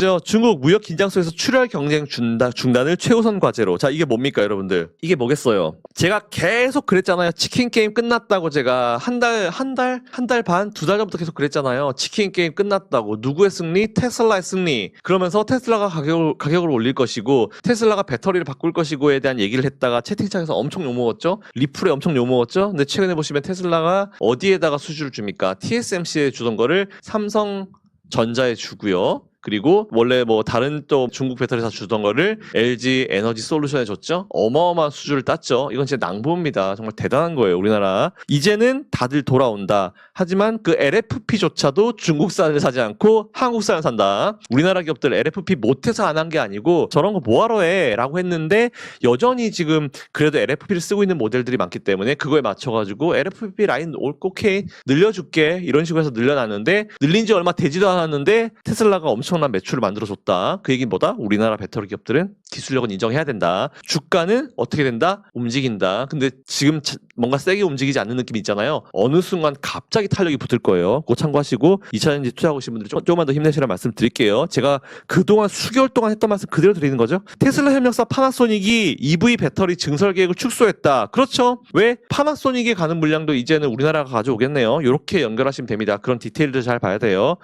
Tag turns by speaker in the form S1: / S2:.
S1: 저 중국 무역 긴장 속에서 출혈 경쟁 중단, 중단을 최우선 과제로. 자, 이게 뭡니까, 여러분들? 이게 뭐겠어요? 제가 계속 그랬잖아요. 치킨 게임 끝났다고 제가 한 달, 한 달, 한 달 반, 두 달 전부터 계속 그랬잖아요. 치킨 게임 끝났다고. 누구의 승리? 테슬라의 승리. 그러면서 테슬라가 가격을, 가격을 올릴 것이고, 테슬라가 배터리를 바꿀 것이고에 대한 얘기를 했다가 채팅창에서 엄청 욕먹었죠? 리플에 엄청 욕먹었죠? 근데 최근에 보시면 테슬라가 어디에다가 수주를 줍니까? TSMC에 주던 거를 삼성 전자에 주고요. 그리고 원래 뭐 다른 또 중국 배터리사 주던 거를 LG 에너지 솔루션에 줬죠. 어마어마한 수주를 땄죠. 이건 진짜 낭보입니다. 정말 대단한 거예요, 우리나라. 이제는 다들 돌아온다. 하지만 그 LFP조차도 중국산을 사지 않고 한국산을 산다. 우리나라 기업들 LFP 못해서 안 한 게 아니고 저런 거 뭐하러 해? 라고 했는데 여전히 지금 그래도 LFP를 쓰고 있는 모델들이 많기 때문에 그거에 맞춰가지고 LFP 라인 올- 오케이 늘려줄게 이런 식으로 해서 늘려놨는데 늘린 지 얼마 되지도 않았는데 테슬라가 엄청 난 매출을 만들어줬다 그 얘기는 뭐다? 우리나라 배터리 기업들은 기술력은 인정해야 된다 주가는 어떻게 된다? 움직인다 근데 지금 차- 뭔가 세게 움직이지 않는 느낌이 있잖아요 어느 순간 갑자기 탄력이 붙을 거예요 그거 참고하시고 2차전지 투자하고 계신 분들 좀, 조금만 더 힘내시라 말씀 드릴게요 제가 그동안 수개월 동안 했던 말씀 그대로 드리는 거죠. 테슬라 협력사 파나소닉이 EV 배터리 증설 계획을 축소했다. 그렇죠. 왜? 파나소닉에 가는 물량도 이제는 우리나라가 가져오겠네요. 이렇게 연결하시면 됩니다. 그런 디테일들 잘 봐야 돼요.